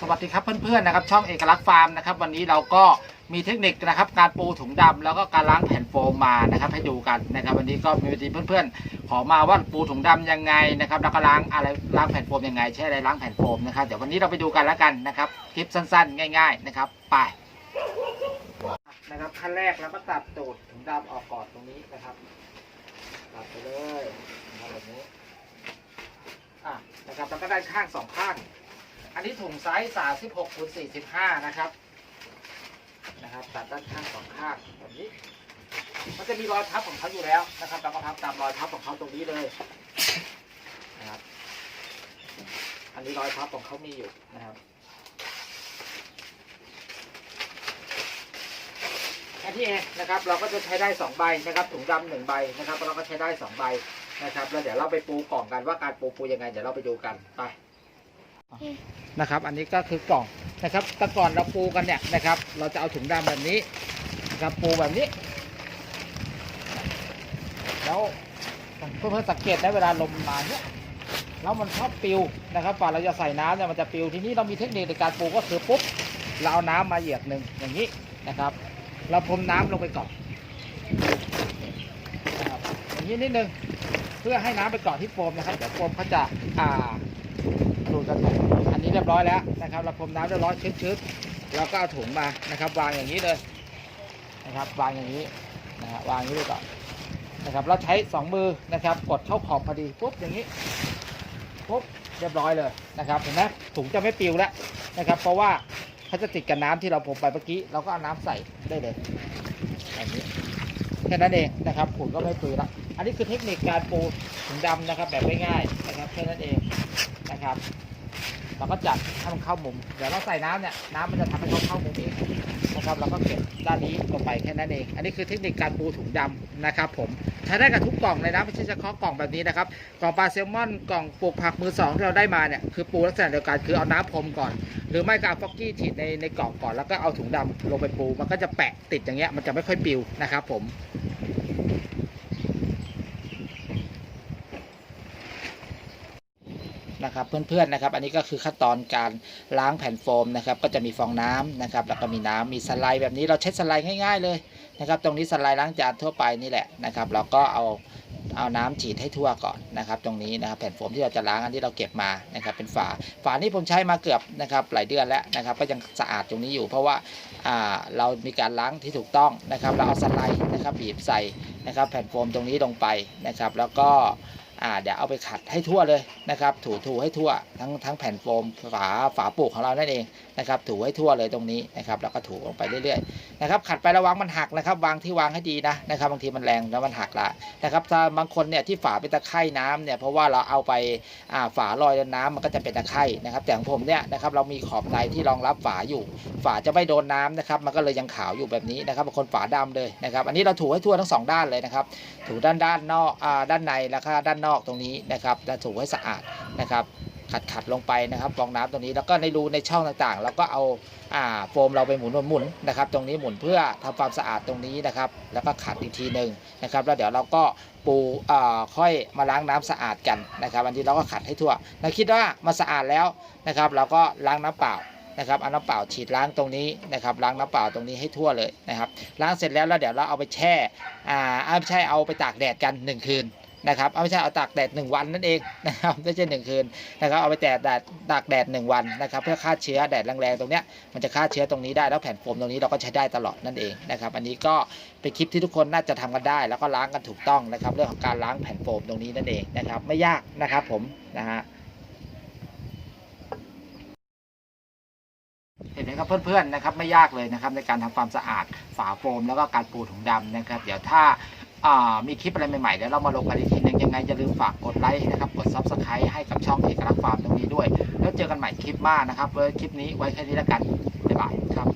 สวัสดีครับเพื่อนๆนะครับช่องเอกลักษณ์ฟาร์มนะครับวันนี้เราก็มีเทคนิคนะครับการปูถุงดำแล้วก็การล้างแผ่นโฟมมานะครับให้ดูกันนะครับวันนี้ก็มีวิธีเพื่อนๆ ขอมาว่าปูถุงดำยังไงนะครับแล้วก็ล้างอะไรล้างแผ่นโฟมยังไง ใช้อะไรล้างแผ่นโฟมนะครับเดี๋ยววันนี้เราไปดูกันแล้วกันนะครับคลิปสั้นๆ ง่าย ๆนะครับไปนะครับขั้นแรกเราก็ตัดตูดถุงดำออกก่อนตรงนี้นะครับตัดไปเลยนะครับแบบนี้อะนะครับแล้วก็ด้านข้างสองข้าง อันนี้ถุงไซส์36คูณ45 นะครับ นะครับ ตัดด้านข้างสองข้างแบบนี้ มันจะมีรอยพับของเขาอยู่แล้วนะครับเราก็พับตามรอยพับของเขาตรงนี้เลยนะครับ อันนี้รอยพับของเขามีอยู่นะครับแค่ที่เองนะครับเราก็จะใช้ได้สองใบนะครับถุงดำหนึ่งใบนะครับเราก็ใช้ได้สองใบนะครับแล้วเดี๋ยวเราไปปูกล่องกันว่าการปูปูยังไงเดี๋ยวเราไปดูกันไป นะครับ อันนี้ก็คือกล่องนะครับแต่ก่อนเราปูกันเนี่ยนะครับ เราจะเอาถุงดำแบบนี้นะครับปูแบบนี้ แล้วเพื่อนๆสังเกตได้เวลาลมมาเนี่ยแล้วมันชอบปิวนะครับฝ่าเราจะใส่น้ำเนี่ยมันจะปิวทีนี้เรามีเทคนิคในการปูก็คือปุ๊บเราเอาน้ำมาเหยียดหนึ่งอย่างนี้นะครับ เราพรมน้ำลงไปก่อนนะครับอย่างนี้นิดนึงเพื่อให้น้ำไปเกาะที่โฟมนะครับเดี๋ยวโฟมเขาจะอ่า ดูดกระถุงอันนี้เรียบร้อยแล้วนะครับ เราพรมน้ำเรียบร้อยชื้นๆเราก็เอาถุงมานะครับ วางอย่างนี้เลยนะครับ วางอย่างนี้นะฮะวางอย่างนี้ไปก่อนนะครับเราใช้สองมือนะครับกดเข้าขอบพอดีปุ๊บอย่างนี้ปุ๊บเรียบร้อยเลยนะครับเห็นไหมถุงจะไม่ปิวแล้วนะครับ เพราะว่าเขาจะติดกับน้ำที่เราพรมไปเมื่อกี้เราก็เอาน้ำใส่ได้เลยแบบนี้แค่นั้นเองนะครับถุงก็ไม่ปิวแล้วอันนี้คือเทคนิคการปูถุงดำนะครับแบบง่ายๆนะครับแค่นั้นเอง นะครับเราก็จัดให้มันเข้ามุม เดี๋ยวเราใส่น้ำเนี่ยน้ำมันจะทำให้เขาเข้ามุมเองนะครับเราก็เก็บด้านนี้ลงไปแค่นั้นเอง อันนี้คือเทคนิคการปูถุงดำนะครับ ผมใช้ได้กับทุกกล่องเลยนะไม่ใช่เฉพาะกล่องแบบนี้นะครับกล่องปลาแซลมอนกล่องปลูกผักมือสองที่เราได้มาเนี่ยคือปูลักษณะเดียวกันคือเอาน้ำพรมก่อน หรือไม่ก็เอาฟอกกี้ฉีดในในกล่องก่อนแล้วก็เอาถุงดำลงไปปูมันก็จะแปะติดอย่างเงี้ยมันจะไม่ค่อยปิวนะครับผม นะครับเพื่อนๆนะครับ อันนี้ก็คือขั้นตอนการล้างแผ่นโฟมนะครับ ก็จะมีฟองน้ำนะครับ แล้วก็มีน้ำมีสไลด์แบบนี้เราใช้สไลด์ง่าย ๆ เลยนะครับ ตรงนี้สไลด์ล้างจานทั่วไปนี่แหละนะครับ เราก็เอาเอาน้ำฉีดให้ทั่วก่อนนะครับ ตรงนี้นะครับแผ่นโฟมที่เราจะล้างอันที่เราเก็บมานะครับ เป็นฝาฝานี้ผมใช้มาเกือบนะครับหลายเดือนแล้วนะครับ ก็ยังสะอาดตรงนี้อยู่ เพราะว่าอ่าเรามีการล้างที่ถูกต้องนะครับ เราเอาสไลด์นะครับบีบใส่นะครับ แผ่นโฟมตรงนี้ลงไปนะครับ แล้วก็ อ่าเดี๋ยวเอาไปขัดให้ทั่วเลยนะครับ ถูถูให้ทั่วทั้งทั้งแผ่นโฟมฝาฝาปลูกของเรานั่นเองนะครับ ถูให้ทั่วเลยตรงนี้นะครับแล้วก็ถูลงไปเรื่อยๆนะครับ ขัดไประวังมันหักนะครับ วางที่วางให้ดีนะนะครับ บางทีมันแรงแล้วมันหักละนะครับถ้าบางคนเนี่ยที่ฝาเป็นตะไคร่น้ำเนี่ยเพราะว่าเราเอาไปอ่าฝาลอยน้ำมันก็จะเป็นตะไคร่นะครับ แต่ของผมเนี่ยนะครับเรามีขอบในที่รองรับฝาอยู่ ฝาจะไม่โดนน้ำนะครับ มันก็เลยยังขาวอยู่แบบนี้นะครับบางคนฝาดำเลยนะครับ อันนี้เราถูให้ทั่วทั้งสองด้านเลยนะครับ ถูด้านด้านนอกอ่าด้านในแล้วก็ด้านนอกตรงนี้นะครับแล้วถูให้สะอาดนะครับขัดขัดลงไปนะครับฟองน้ำตรงนี้แล้วก็ในรูในช่องต่างๆ เราก็เอาอ่าโฟมเราไปหมุนหมุนนะครับ ตรงนี้หมุนเพื่อทำความสะอาดตรงนี้นะครับ แล้วก็ขัดอีกทีหนึ่งนะครับ แล้วเดี๋ยวเราก็ปูอ่าค่อยมาล้างน้ำสะอาดกันนะครับอันนี้เราก็ขัดให้ทั่วเราคิดว่ามาสะอาดแล้วนะครับ เราก็ล้างน้ำเปล่านะครับเอาน้ำเปล่าฉีดล้างตรงนี้นะครับล้างน้ำเปล่าตรงนี้ให้ทั่วเลยนะครับล้างเสร็จแล้วแล้วเดี๋ยวเราเอาไปแช่อ่าเอาไม่ใช่เอาไปตากแดดกัน 1 คืน นะครับเอาไม่ใช่เอาตากแดด1วันนั่นเองนะครับไม่ใช่หนึ่งคืนนะครับเอาไปแดดแดดตากแดด1วันนะครับเพื่อฆ่าเชื้อแดดแรงๆตรงเนี้ยมันจะฆ่าเชื้อตรงนี้ได้แล้วแผ่นโฟมตรงนี้เราก็ใช้ได้ตลอดนั่นเองนะครับอันนี้ก็เป็นคลิปที่ทุกคนน่าจะทำกันได้ แล้วก็ล้างกันถูกต้องนะครับเรื่องของการล้างแผ่นโฟมตรงนี้นั่นเองนะครับไม่ยากนะครับผมนะฮะเห็นไหมครับเพื่อนๆนะครับไม่ยากเลยนะครับในการทำความสะอาดฝาโฟมแล้วก็การปูถุงดำนะครับ เดี๋ยวถ้า มีคลิปอะไรใหม่ๆเดี๋ยวเรามาลงกันอีกทีนึงยังไงอย่าลืมฝากกดไลค์นะครับกดซับสไครต์ให้กับช่องเอกลักษณ์ฟาร์มตรงนี้ด้วย แล้วเจอกันใหม่คลิปหน้านะครับเออคลิปนี้ไว้แค่นี้แล้วกันบ๊ายบายครับ